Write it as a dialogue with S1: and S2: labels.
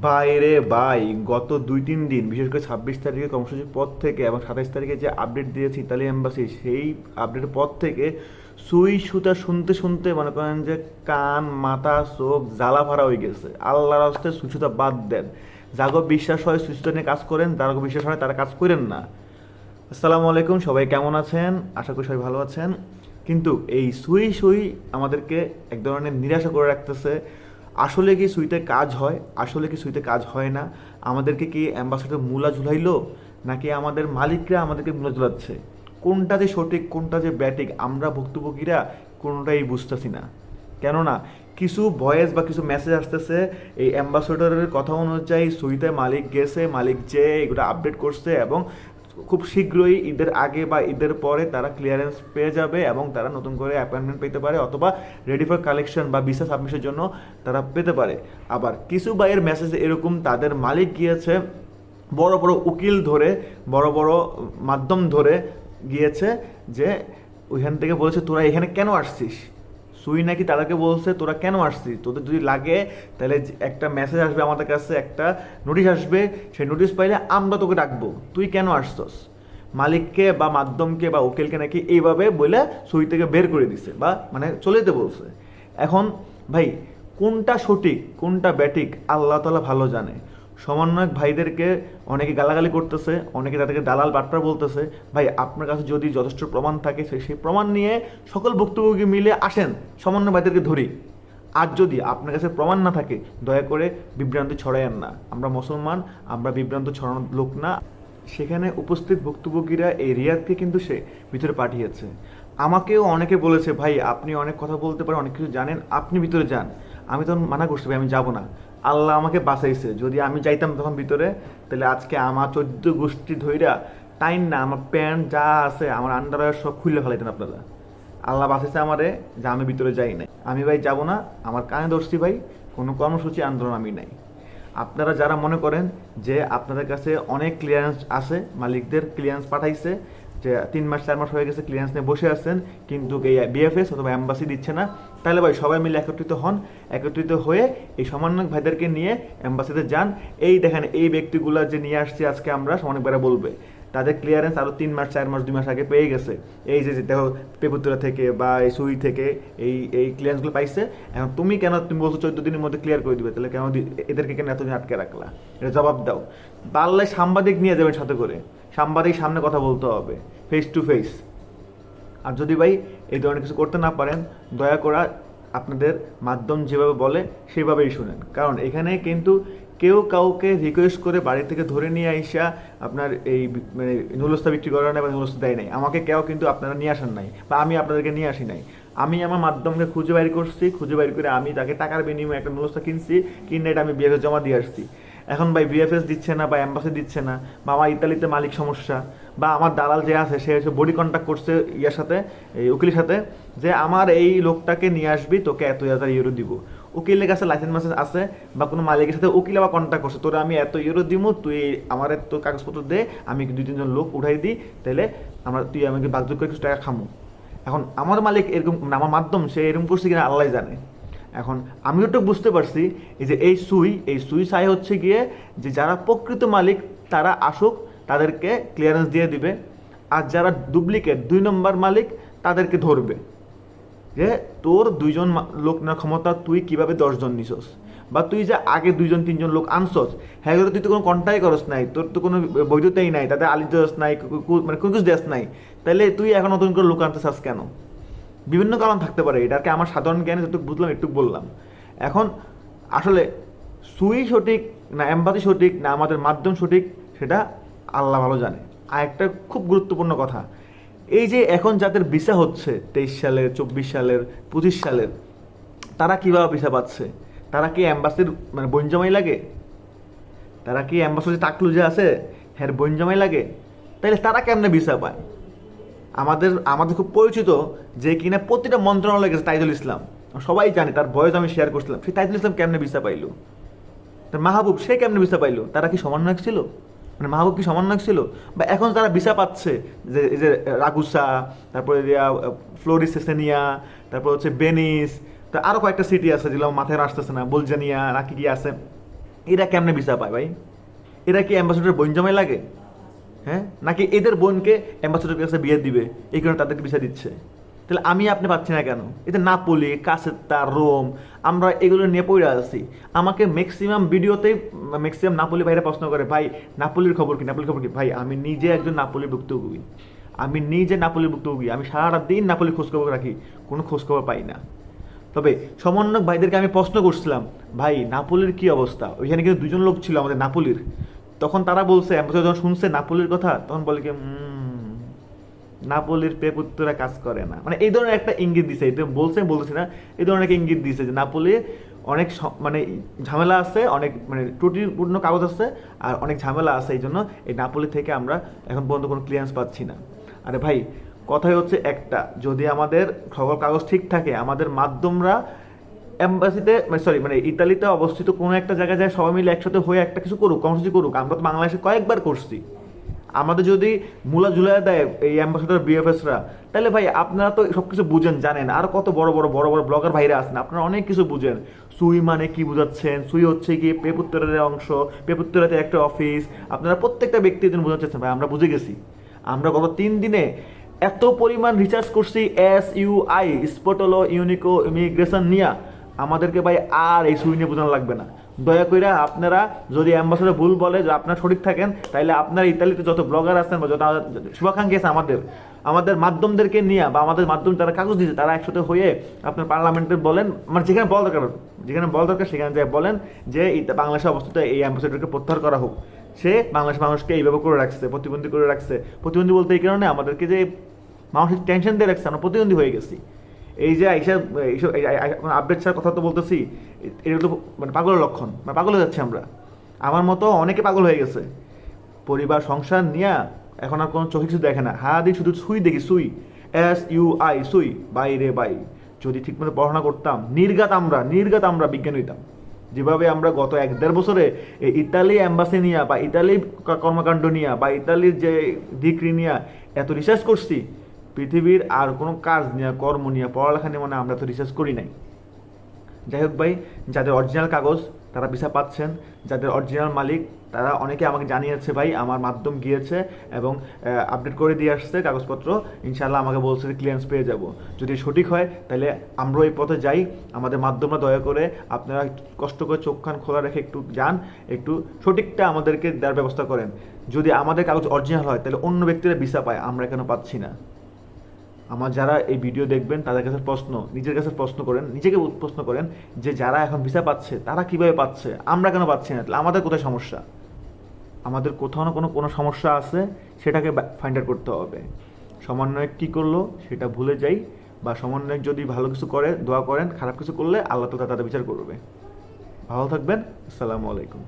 S1: বাইরে বাই, গত দুই তিন দিন, বিশেষ করে ছাব্বিশ তারিখে কর্মসূচির পর থেকে এবং সাতাইশ তারিখে যে আপডেট দিয়েছে ইতালি এম্বাসি সেই আপডেটের পর থেকে সুই সুতা শুনতে শুনতে মনে করেন যে কান, মাথা, চোখ জ্বালা ভাড়া হয়ে গেছে। আল্লাহর হস্তে সুই সুতা বাদ দেন। যাগো বিশ্বাস হয় সুই সুতা নিয়ে কাজ করেন যারা বিশ্বাস হয় তারা কাজ করেন না। আসসালামু আলাইকুম, সবাই কেমন আছেন? আশা করি সবাই ভালো আছেন। কিন্তু এই সুই সুই আমাদেরকে এক ধরনের নিরাশা করে রাখতেছে। আসলে কি সুইতে কাজ হয়? আসলে কি সুইতে কাজ হয় না? আমাদেরকে কি অ্যাম্বাসেডর মূলা ঝুলাইলো? নাকি আমাদের মালিকরা আমাদেরকে মূলা ঝুলাচ্ছে? কোনটা যে সঠিক, কোনটা যে ব্যাটিক, আমরা ভুক্তভোগীরা কোনোটাই বুঝতেছি না। কেননা, কিছু ভয়েস বা কিছু মেসেজ আসতেছে, এই অ্যাম্বাসেডরের কথা অনুযায়ী সুইতে মালিক গেছে, মালিক যে, এগুলো আপডেট করছে এবং খুব শীঘ্রই ঈদের আগে বা ঈদের পরে তারা ক্লিয়ারেন্স পেয়ে যাবে এবং তারা নতুন করে অ্যাপয়েন্টমেন্ট পেতে পারে অথবা রেডি ফর কালেকশন বা ভিসা সাবমিশনের জন্য তারা পেতে পারে। আবার কিছু বাইয়ের মেসেজ এরকম, তাদের মালিক গিয়েছে, বড় বড় উকিল ধরে, বড় বড় মাধ্যম ধরে গিয়েছে যে ওইখান থেকে বলেছে, তোরা এখানে কেন আসছিস? সুই নাকি তাদেরকে বলছে, তোরা কেন আসছিস? তোদের যদি লাগে, তাহলে একটা মেসেজ আসবে আমাদের কাছে, একটা নোটিশ আসবে। সেই নোটিশ পাইলে আমরা তোকে ডাকবো। তুই কেন আসছস? মালিককে বা মাধ্যমকে বা উকিলকে নাকি এইভাবে বলে সুই থেকে বের করে দিছে বা মানে চলে যেতে বলছে। এখন ভাই, কোনটা সঠিক, কোনটা ব্যাটিক, আল্লাহ তালা ভালো জানে। সমন্বয়ক ভাইদেরকে অনেকে গালাগালি করতেছে, অনেকে তাদেরকে দালাল বাটপার বলতেছে। ভাই, আপনার কাছে যদি যথেষ্ট প্রমাণ থাকে, সে- সেই প্রমাণ নিয়ে সকল ভুক্তভোগী মিলে আসেন, সমন্বয় ভাইদেরকে ধরি। আর যদি আপনার কাছে প্রমাণ না থাকে, দয়া করে বিভ্রান্তি ছড়ায়েন না। আমরা মুসলমান, আমরা বিভ্রান্ত ছড়ানোর লোক না। সেখানে উপস্থিত ভুক্তভোগীরা এই রিয়াদকে কিন্তু সে ভিতরে পাঠিয়েছে। আমাকেও অনেকে বলেছে, ভাই, আপনি অনেক কথা বলতে পারেন, অনেক কিছু জানেন, আপনি ভিতরে যান। আমি তখন মানা করছি, ভাই, আমি যাব না। আল্লাহ আমাকে বাঁচাইছে। যদি আমি যাইতাম তখন ভিতরে, তাহলে আজকে আমার চোদ্দ গোষ্ঠী ধইরা টাইম না, আমার প্যান্ট যা আছে, আমার আন্ডার সব খুলে ফেলাইতেন আপনারা। আল্লাহ বাঁচাইছে আমারে যে আমি ভিতরে যাই নাই। আমি ভাই যাব না, আমার কানে ধরছি ভাই, কোনো কর্মসূচি আন্দোলন আমি নাই। আপনারা যারা মনে করেন যে আপনাদের কাছে অনেক ক্লিয়ারেন্স আছে, মালিকদের ক্লিয়ারেন্স পাঠাইছে যে তিন মাস, চার মাস হয়ে গেছে ক্লিয়ারেন্স নিয়ে বসে আছেন, কিন্তু এই বিএফএস অথবা অ্যাম্বাসি দিচ্ছে না। তাহলে ভাই, সবাই মিলে একত্রিত হন, একত্রিত হয়ে এই সমন্বয়ক ভাইদেরকে নিয়ে অ্যাম্বাসিতে যান। এই দেখেন, এই ব্যক্তিগুলা যে নিয়ে আসছি আজকে আমরা, সমন্বয়ক ভাইরা বলবে, তাদের ক্লিয়ারেন্স আরও তিন মাস, চার মাস, দুই মাস আগে পেয়ে গেছে। এই যে দেখো পেপুতুরা থেকে বা এই সুই থেকে এই এই ক্লিয়ারেন্সগুলো পাইছে। এখন তুমি কেন, তুমি বলছো চোদ্দ দিনের মধ্যে ক্লিয়ার করে দিবে, তাহলে কেন এদেরকে কেন এতদিন আটকে রাখলা? এটা জবাব দাও। পারলে সাংবাদিক নিয়ে যাবেন সাথে করে। সাংবাদিক সামনে কথা বলতে হবে ফেস টু ফেস আর যদি ভাই এই ধরনের কিছু করতে না পারেন, দয়া করা আপনাদের মাধ্যম যেভাবে বলে, সেভাবেই শুনেন। কারণ এখানে কিন্তু কেউ কাউকে রিকোয়েস্ট করে বাড়ি থেকে ধরে নিয়ে আইসা আপনার এই মানে নুলস্তা বিক্রি করার নাই বা নুলস্তা দেয় নাই। আমাকে কেউ কিন্তু আপনারা নিয়ে আসেন নাই বা আমি আপনাদেরকে নিয়ে আসি নাই। আমি আমার মাধ্যমকে খুঁজে বাইর করছি, খুঁজে বাইর করে আমি তাকে টাকার বিনিময়ে একটা নুলস্তা কিনছি, কিনে এটা আমি বিএফএস জমা দিয়ে আসছি। এখন ভাই বিএফএস দিচ্ছে না বা অ্যাম্বাসি দিচ্ছে না, বা আমার ইতালিতে মালিক সমস্যা, বা আমার দালাল যে আছে, সে হচ্ছে বডি কন্ট্যাক্ট করছে ইয়ার সাথে, এই উকিলের সাথে, যে আমার এই লোকটাকে নিয়ে আসবি, তোকে এত হাজার ইউরো দিব। উকিলের কাছে লাইসেন্স মাসেন্স আছে, বা কোনো মালিকের সাথে উকিল আবার কন্ট্যাক্ট করছে, তোরা আমি এত ইউরো দিব তুই আমার এত কাগজপত্র দে, আমি দুই তিনজন লোক উঠাই দিই তাহলে আমরা, তুই আমাকে বাগযোগ করে কিছু টাকা খামো। এখন আমার মালিক এরকম আমার মাধ্যম, সে এরকম করছে কিনা আল্লাহ জানে। এখন আমি ওটা বুঝতে পারছি এই যে এই সুই এই সুই সাই হচ্ছে গিয়ে যে যারা প্রকৃত মালিক, তারা আসুক, তাদেরকে ক্লিয়ারেন্স দিয়ে দিবে। আর যারা ডুপ্লিকেট দুই নম্বর মালিক, তাদেরকে ধরবে। যে তোর দুইজন লোক না ক্ষমতা তুই কীভাবে দশজন নিছস? বা তুই যে আগে দুইজন, তিনজন লোক আনছস হ্যাঁ তুই তো কোনো কন্টাই করস নাই, তোর তো কোনো বৈধতাই নাই তাদের আলি দেস নাই মানে কোনো কিছু দেশ নাই। তাহলে তুই এখন নতুন করে লোক আনতে চাস কেন? বিভিন্ন কারণ থাকতে পারে, এটাকে আমার সাধারণ জ্ঞানে যতটুকু বুঝলাম একটু বললাম। এখন আসলে সুই সঠিক না এম্বাতি সঠিক না আমাদের মাধ্যম সঠিক, সেটা আল্লাহ ভালো জানে। আর একটা খুব গুরুত্বপূর্ণ কথা, এই যে এখন যাদের ভিসা হচ্ছে, তেইশ সালের, চব্বিশ সালের, পঁচিশ সালের, তারা কীভাবে ভিসা পাচ্ছে? তারা কি অ্যাম্বাসির মানে বঞ্জামাই লাগে? তারা কি অ্যাম্বাসির টাকলু যে আছে হ্যাঁ বঞ্জামাই লাগে? তাইলে তারা কেমনে ভিসা পায়? আমাদের আমাদের খুব পরিচিত যে কিনা প্রতিটা মন্ত্রণালয় গেছে তাইজুল ইসলাম। সবাই জানে, তার বয়স আমি শেয়ার করছিলাম। সেই তাইজুল ইসলাম কেমনে ভিসা পাইলো? তার মাহবুব, সে কেমনে ভিসা পাইলো? তারা কি সমন্বয়ক ছিল? মানে মাহবুব কি সমন্বয়ক ছিল? বা এখন তারা ভিসা পাচ্ছে, যে, এই যে, রাগুসা, তারপরে ফ্লোরিস সেসেনিয়া তারপর হচ্ছে বেনিস, তা আরও কয়েকটা সিটি আছে যেগুলো মাথায় আসতেছে না। বুলজানিয়া নাকি কি আছে। এরা কেমনে ভিসা পায় ভাই? এরা কি অ্যাম্বাসেডর বোন জামাই লাগে? হ্যাঁ? নাকি এদের বোনকে অ্যাম্বাসেডর কাছে বিয়ে দিবে? এই কারণে তাদেরকে ভিসা দিচ্ছে। তাহলে আমি আপনি পাচ্ছি না কেন? এতে নাপোলি, কাসেত্তা, রোম, আমরা এগুলো নিয়ে পড়ে আছি। আমাকে ম্যাক্সিমাম ভিডিওতেই ম্যাক্সিমাম নাপোলি ভাইরা প্রশ্ন করে, ভাই, নাপোলির খবর কি? নাপোলির খবর কি? ভাই, আমি নিজে একজন নাপোলির ভুক্তভোগী। আমি নিজে নাপোলির ভুক্তভোগী। আমি সারা দিন নাপোলির খোঁজখবর রাখি, কোনো খোঁজখবর পাই না। তবে সমন্বয়ক ভাইদেরকে আমি প্রশ্ন করছিলাম, ভাই, নাপোলির কি অবস্থা? ওইখানে কিন্তু দুজন লোক ছিল আমাদের নাপোলির। তখন তারা বলছে যখন শুনছে নাপোলির কথা তখন বলে কি "উম, নাপোলির পেপুত্তরা কাজ করে না। মানে এই ধরনের একটা ইঙ্গিত দিছে। এটা বলছে আমি বলতেছি না। এই ধরনের একটা ইঙ্গিত দিছে যে নাপোলি অনেক মানে ঝামেলা আছে অনেক মানে ত্রুটিপূর্ণ কাগজ আছে আর অনেক ঝামেলা আছে এই জন্য এই নাপোলি থেকে আমরা এখন পর্যন্ত কোনো ক্লিয়ারেন্স পাচ্ছি না। আরে ভাই কথাই হচ্ছে একটা যদি আমাদের খবর কাগজ ঠিক থাকে আমাদের মাধ্যমরা এম্বাসিতে মানে সরি মানে ইতালিতে অবস্থিত কোনো একটা জায়গায় যায় সবাই মিলে একসাথে হয়ে একটা কিছু করুক, কর্মসূচি করুক। আমরা তো বাংলাদেশে কয়েকবার করছি। আমাদের যদি মূলা ঝুলাই দেয় এই অ্যাম্বাসেডর বিএফএসরা তাহলে ভাই আপনারা তো সব কিছু বুঝেন, জানেন। আর কত বড় বড় বড় বড় ব্লগার ভাইরা আছেন, আপনারা অনেক কিছু বুঝেন। সুই মানে কি বুঝাচ্ছেন? সুই হচ্ছে কি পেপুত্তরের অংশ, পেপুত্তরাতে একটা অফিস আপনারা প্রত্যেকটা ব্যক্তি দিন বোঝাচ্ছেন ভাই, আমরা বুঝে গেছি। আমরা গত তিন দিনে এত পরিমাণ রিচার্জ করছি এস ইউ আই স্পটলো ইউনিকো ইমিগ্রেশন নিয়া। আমাদেরকে ভাই আর এই সুই নিয়ে বোঝানো লাগবে না। দয়া করে আপনারা যদি অ্যাম্বাসেডর ভুল বলে যে আপনারা সঠিক থাকেন তাহলে আপনার ইতালিতে যত ব্লগার আছেন বা যত শুভাকাঙ্ক্ষী আছে আমাদের আমাদের মাধ্যমদেরকে নিয়ে বা আমাদের মাধ্যম যারা কাগজ দিচ্ছে তারা একসাথে হয়ে আপনার পার্লামেন্টে বলেন মানে যেখানে বল দরকার, যেখানে বল দরকার সেখানে যায় বলেন যে বাংলাদেশে অবস্থিত এই অ্যাম্বাসেডরকে প্রত্যাহার করা হোক। সে বাংলাদেশ মানুষকে এইভাবে করে রাখছে, প্রতিবন্ধী করে রাখছে। প্রতিবন্ধী বলতে এই কারণে আমাদেরকে যে মানসিক টেনশন দিয়ে রাখছে, আমরা প্রতিবন্ধী হয়ে গেছি। এই যে এইসব এইসব আপডেট ছাড়া কথা তো বলতেছি, এটা তো মানে পাগলের লক্ষণ মানে পাগল হয়ে যাচ্ছে আমরা। আমার মতো অনেকে পাগল হয়ে গেছে। পরিবার, সংসার নিয়ে এখন আর কোনো চোখে কিছু দেখে না। হা দিই শুধু সুই দেখি, সুই। এস, ইউ, আই, সুই, বাই রে বাই। যদি ঠিকমতো পড়াশোনা করতাম, নির্গাত আমরা নির্গাত আমরা বিজ্ঞান হইতাম। যেভাবে আমরা গত এক দেড় বছরে ইতালি অ্যাম্বাসি নিয়ে বা ইতালি কর্মকাণ্ড নিয়ে বা ইতালির যে ডিগ্রি নিয়ে এত রিসার্চ করছি পৃথিবীর আর কোনো কাজ নিয়ে, কর্ম নিয়ে, পড়ালেখা নিয়ে মানে আমরা তো রিসার্চ করি নাই। যাই হোক ভাই, যাদের অরিজিনাল কাগজ, তারা ভিসা পাচ্ছেন। যাদের অরিজিনাল মালিক, তারা অনেকে আমাকে জানিয়েছে ভাই, আমার মাধ্যম গিয়েছে এবং আপডেট করে দিয়ে আসছে কাগজপত্র। ইনশাল্লাহ আমাকে বলছে যে ক্লিয়ারেন্স পেয়ে যাব। যদি সঠিক হয়, তাহলে আমরাও এই পথে যাই। আমাদের মাধ্যমটা দয়া করে আপনারা কষ্ট করে চোখ কান খোলা রেখে একটু যান, একটু সঠিকটা আমাদেরকে দেওয়ার ব্যবস্থা করেন। যদি আমাদের কাগজ অরিজিনাল হয়, তাহলে অন্য ব্যক্তিরা ভিসা পায়, আমরা কেন পাচ্ছি না? আমার যারা এই ভিডিও দেখবেন, তাদের কাছে প্রশ্ন, নিজের কাছে প্রশ্ন করেন, নিজেকে প্রশ্ন করেন যে যারা এখন ভিসা পাচ্ছে, তারা কীভাবে পাচ্ছে, আমরা কেন পাচ্ছি না? তাহলে আমাদের কোথায় সমস্যা? আমাদের কোথাও না কোনো কোনো সমস্যা আছে, সেটাকে ফাইন্ড আউট করতে হবে। সমন্বয়ক কী করল, সেটা ভুলে যাই, বা সমন্বয়ক যদি ভালো কিছু করে, দোয়া করেন, খারাপ কিছু করলে আল্লাহ তো তাদের বিচার করবে। ভালো থাকবেন, আসসালামু আলাইকুম।